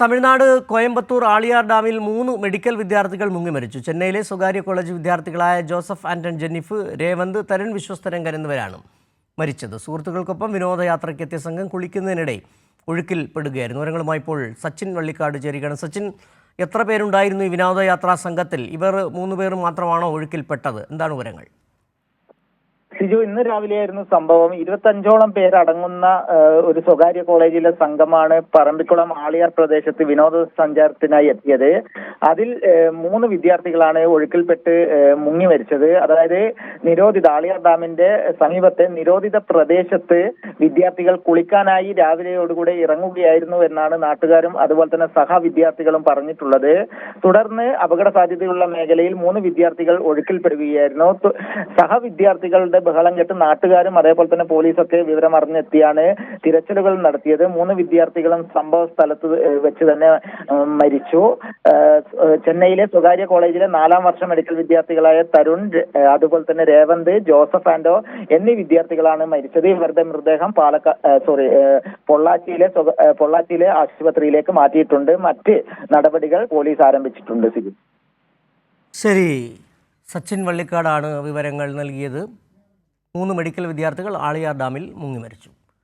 തമിഴ്നാട് കോയമ്പത്തൂർ ആളിയാർ ഡാമിൽ മൂന്ന് മെഡിക്കൽ വിദ്യാർത്ഥികൾ മുങ്ങിമരിച്ചു ചെന്നൈയിലെ സ്വകാര്യ കോളേജ് വിദ്യാർത്ഥികളായ ജോസഫ് ആന്റൺ ജെന്നിഫ് രേവന്ത് തരൺ വിശ്വസ്തരംഗൻ എന്നിവരാണ് മരിച്ചത്. സുഹൃത്തുക്കൾക്കൊപ്പം വിനോദയാത്രയ്ക്ക് എത്തിയ സംഘം കുളിക്കുന്നതിനിടെ ഒഴുക്കിൽ പെടുകയായിരുന്നു. വിവരങ്ങളുമായി ഇപ്പോൾ സച്ചിൻ വള്ളിക്കാട് ചേരുകയാണ്. സച്ചിൻ എത്ര പേരുണ്ടായിരുന്നു ഈ വിനോദയാത്രാ സംഘത്തിൽ? ഇവർ മൂന്ന് പേർ മാത്രമാണോ ഒഴുക്കിൽപ്പെട്ടത് എന്താണ് വിവരങ്ങൾ? സിജു ഇന്ന് രാവിലെയായിരുന്നു സംഭവം. ഇരുപത്തഞ്ചോളം പേരടങ്ങുന്ന ഒരു സ്വകാര്യ കോളേജിലെ സംഘമാണ് പറമ്പിക്കുളം ആളിയാർ പ്രദേശത്ത് വിനോദസഞ്ചാരത്തിനായി എത്തിയത്. അതിൽ മൂന്ന് വിദ്യാർത്ഥികളാണ് ഒഴുക്കിൽപ്പെട്ട് മുങ്ങി മരിച്ചത്. അതായത് നിരോധിത ആളിയാർ ഡാമിന്റെ സമീപത്തെ നിരോധിത പ്രദേശത്ത് വിദ്യാർത്ഥികൾ കുളിക്കാനായി രാവിലെയോടുകൂടെ ഇറങ്ങുകയായിരുന്നു എന്നാണ് നാട്ടുകാരും അതുപോലെ തന്നെ സഹവിദ്യാർത്ഥികളും പറഞ്ഞിട്ടുള്ളത്. തുടർന്ന് അപകട സാധ്യതയുള്ള മേഖലയിൽ മൂന്ന് വിദ്യാർത്ഥികൾ ഒഴുക്കിൽപ്പെടുകയായിരുന്നു. സഹവിദ്യാർത്ഥികളുടെ സഹ വിദ്യാർത്ഥികളുടെ ബഹളം കേട്ട് നാട്ടുകാരും അതേപോലെ തന്നെ പോലീസൊക്കെ വിവരം അറിഞ്ഞെത്തിയാണ് തിരച്ചിലുകൾ നടത്തിയത്. മൂന്ന് വിദ്യാർത്ഥികളും സംഭവ സ്ഥലത്ത് വെച്ച് തന്നെ മരിച്ചു. ചെന്നൈയിലെ സ്വകാര്യ കോളേജിലെ നാലാം വർഷ മെഡിക്കൽ വിദ്യാർത്ഥികളായ തരുൺ അതുപോലെ തന്നെ രേവന്ത് ജോസഫ് ആൻഡോ എന്നീ വിദ്യാർത്ഥികളാണ് മരിച്ചത്. ഇവരുടെ മൃതദേഹം പാലക്കാ സോറി പൊള്ളാച്ചിയിലെ പൊള്ളാച്ചിയിലെ ആശുപത്രിയിലേക്ക് മാറ്റിയിട്ടുണ്ട്. മറ്റ് നടപടികൾ പോലീസ് ആരംഭിച്ചിട്ടുണ്ട് ശരി. സച്ചിൻ വള്ളിക്കാടാണ് വിവരങ്ങൾ നൽകിയത്. മൂന്ന് മെഡിക്കൽ വിദ്യാർത്ഥികൾ ആളിയാർ ഡാമിൽ മുങ്ങിമരിച്ചു